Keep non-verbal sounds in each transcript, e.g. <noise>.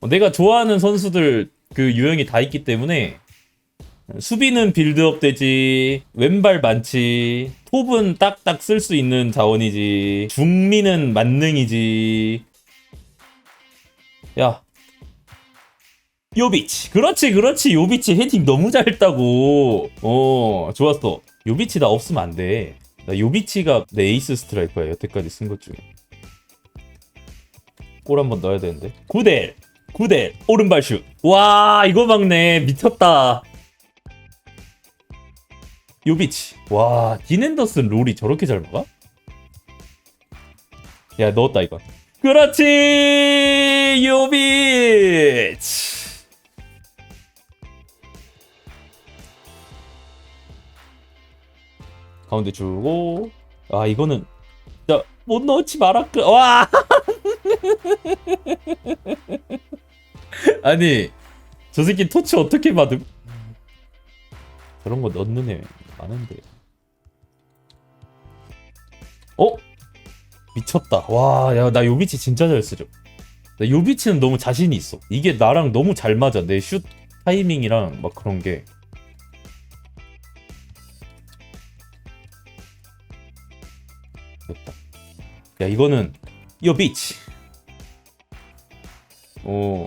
어, 내가 좋아하는 선수들 그 유형이 다 있기 때문에 수비는 빌드업 되지 왼발 많지 톱은 딱딱 쓸 수 있는 자원이지 중미는 만능이지. 야 요비치. 그렇지 그렇지. 요비치 헤딩 너무 잘 했다고. 어 좋았어. 요비치 나 없으면 안돼. 나 요비치가 내 에이스 스트라이커야 여태까지 쓴 것 중에. 골 한 번 넣어야 되는데. 구델 9대 오른발 슛. 와 이거 막네 미쳤다. 요비치. 와 디넨더슨 롤이 저렇게 잘 먹어? 야 넣었다 이거. 그렇지 요비치. 가운데 주고 아 이거는 진짜 못 넣지 말았그 와 <laughs> 아니 저 새끼 토치 어떻게 받음? 저런 거 넣는 애 많은데. 어? 미쳤다. 와, 야, 나 요비치 진짜 잘 쓰죠. 나 요비치는 너무 자신이 있어. 이게 나랑 너무 잘 맞아. 내 슛 타이밍이랑 막 그런 게. 됐다. 야, 이거는 요비치. 오.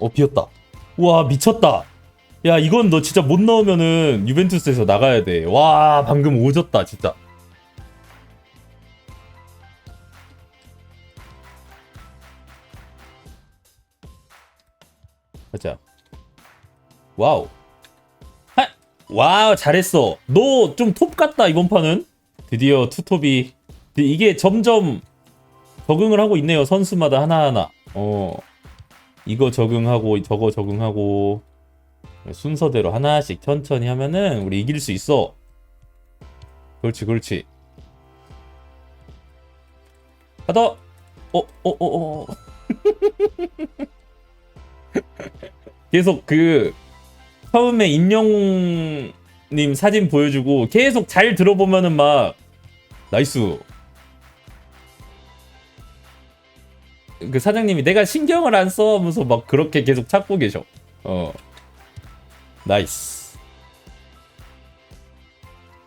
어 비었다. 와 미쳤다. 야 이건 너 진짜 못 넣으면은 유벤투스에서 나가야 돼. 와 방금 오졌다 진짜. 가자. 와우. 하! 와우 잘했어. 너 좀 톱 같다 이번 판은. 드디어 투톱이 이게 점점 적응을 하고 있네요 선수마다 하나하나. 어 이거 적응하고 저거 적응하고 순서대로 하나씩 천천히 하면은 우리 이길 수 있어. 그렇지 그렇지. 하다. 어 어 어 어. 어. <laughs> 계속 그 처음에 임영님 사진 보여주고 계속 잘 들어보면은 막 나이스 그 사장님이 내가 신경을 안 써 하면서 막 그렇게 계속 찾고 계셔. 어. 나이스.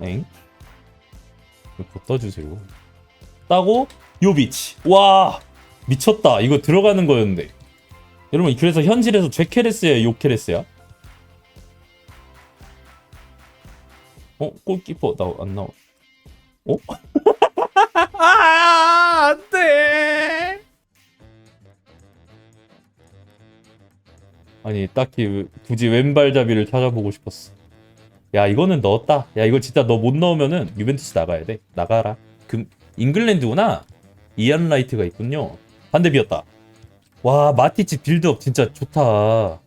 엥? 이거 떠주세요. 따고 요비치. 와! 미쳤다. 이거 들어가는 거였는데. 여러분 그래서 현실에서 죄케레스야 요케레스야? 어? 골키퍼 나 안 나와. 어? <laughs> 아, 안돼 아니 딱히 굳이 왼발잡이를 찾아보고 싶었어. 야 이거는 넣었다. 야 이거 진짜 너 못 넣으면은 유벤투스 나가야 돼. 나가라. 금 잉글랜드구나. 이안 라이트가 있군요. 반대 비었다. 와 마티치 빌드업 진짜 좋다.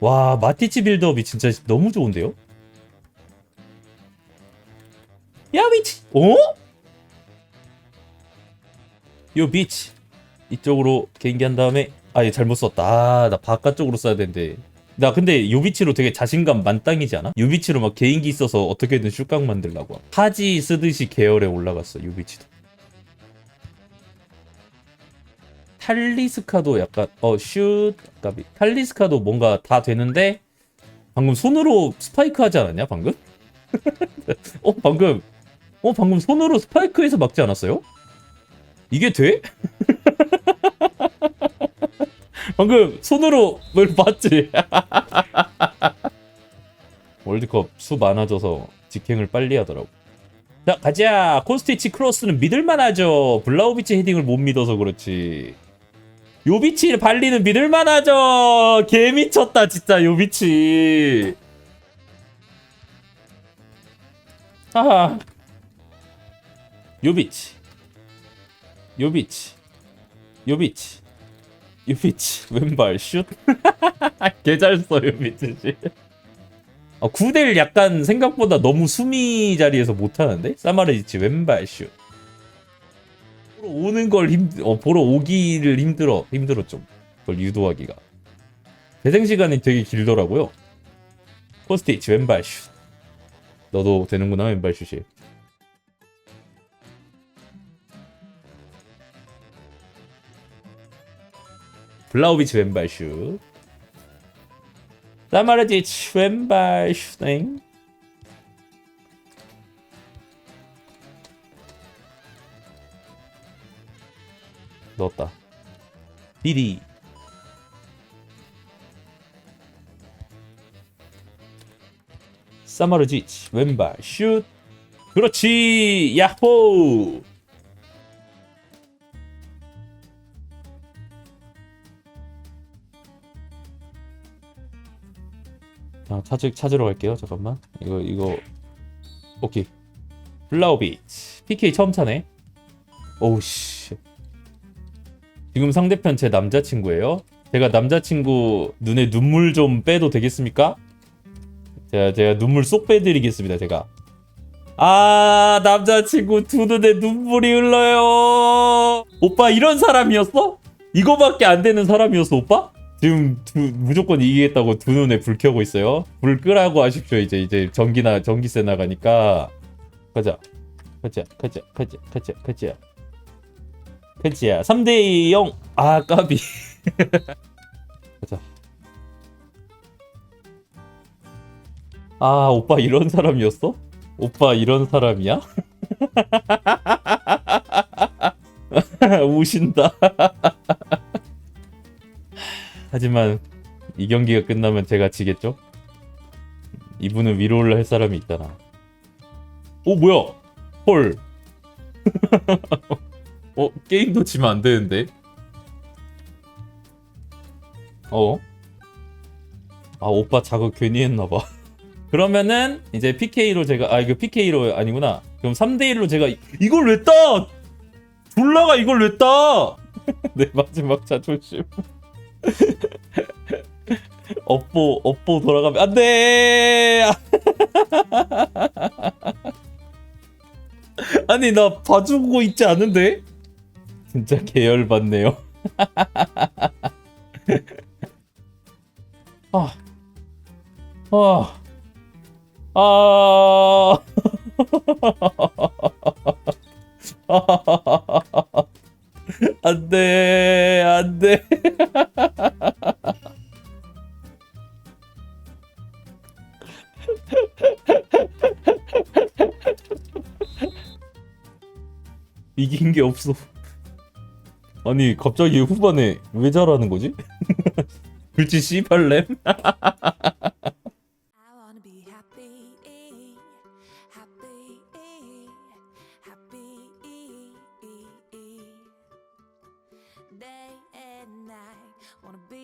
와 마티치 빌드업이 진짜 너무 좋은데요? 야비치! 어? 요 비치. 이쪽으로 개인기 한 다음에 아얘 잘못 썼다. 아, 나 바깥쪽으로 써야 되는데. 나 근데 요비치로 되게 자신감 만땅이지 않아? 요비치로 막 개인기 있어서 어떻게든 슛각 만들라고. 하지 쓰듯이 계열에 올라갔어 요비치도. 탈리스카도 약간 어슛 탈리스카도 뭔가 다 되는데 방금 손으로 스파이크 하지 않았냐 방금? <laughs> 어 방금 어 방금 손으로 스파이크해서 막지 않았어요? 이게 돼? <laughs> 방금 손으로 뭘 봤지? <laughs> 월드컵 수 많아져서 직행을 빨리 하더라고. 자 가자 코스티치 크로스는 믿을만하죠. 블라우비치 헤딩을 못 믿어서 그렇지. 요비치 발리는 믿을만하죠. 개 미쳤다 진짜 요비치. 하하. 요비치. 요비치. 요비치. 유피치 왼발 슛. 개잘 써 유피치 씨. 아, 9대1 약간 생각보다 너무 수미 자리에서 못하는데? 사마르지치 왼발 슛. 보러 오는 걸 힘, 어, 보러 오기를 힘들어, 힘들어 좀. 그걸 유도하기가. 재생 시간이 되게 길더라고요. 포스트이치 왼발 슛. 너도 되는구나, 왼발 슛이. 블라우비치 왼발 슛. 사마르지치 왼발 슈팅. 넣었다. 디디. 사마르지치 왼발 슛. 그렇지. 야호. 자, 찾으, 찾으러 갈게요. 잠깐만. 이거, 이거. 오케이. 블라우비치. PK 처음 차네. 오우, 씨. 지금 상대편 제 남자친구예요. 제가 남자친구 눈에 눈물 좀 빼도 되겠습니까? 제가, 제가 눈물 쏙 빼드리겠습니다, 제가. 아, 남자친구 두 눈에 눈물이 흘러요. 오빠, 이런 사람이었어? 이거밖에 안 되는 사람이었어, 오빠? 지금 두, 무조건 이기겠다고 두 눈에 불 켜고 있어요. 불 끄라고 하십시오. 이제 이제 전기나 전기세 나가니까 가자, 가자, 가자, 가자, 가자, 가자, 가자. 3대 0. 아 까비. <laughs> 가자. 아 오빠 이런 사람이었어? 오빠 이런 사람이야? <laughs> 우신다. <laughs> 하지만 이 경기가 끝나면 제가 지겠죠? 이분은 위로 올라 할 사람이 있잖아. 오 뭐야? 헐. <laughs> 어 게임도 지면 안 되는데. 어? 아 오빠 자극 괜히 했나봐. <laughs> 그러면은 이제 PK로 제가 아 이거 PK로 아니구나. 그럼 3대 1로 제가 이- 이걸 왜 따? 졸라가 이걸 왜 따? 내 <laughs> 마지막 자존심. <laughs> 업보 업보 돌아가면 안돼! <laughs> 아니 나 봐주고 있지 않은데? 진짜 계열 받네요. <laughs> 아, 아, 아, 안돼. 안돼 이긴 게 없어. 아니 갑자기 후반에 왜 잘하는 거지? <laughs> 글치 씨발렘? Be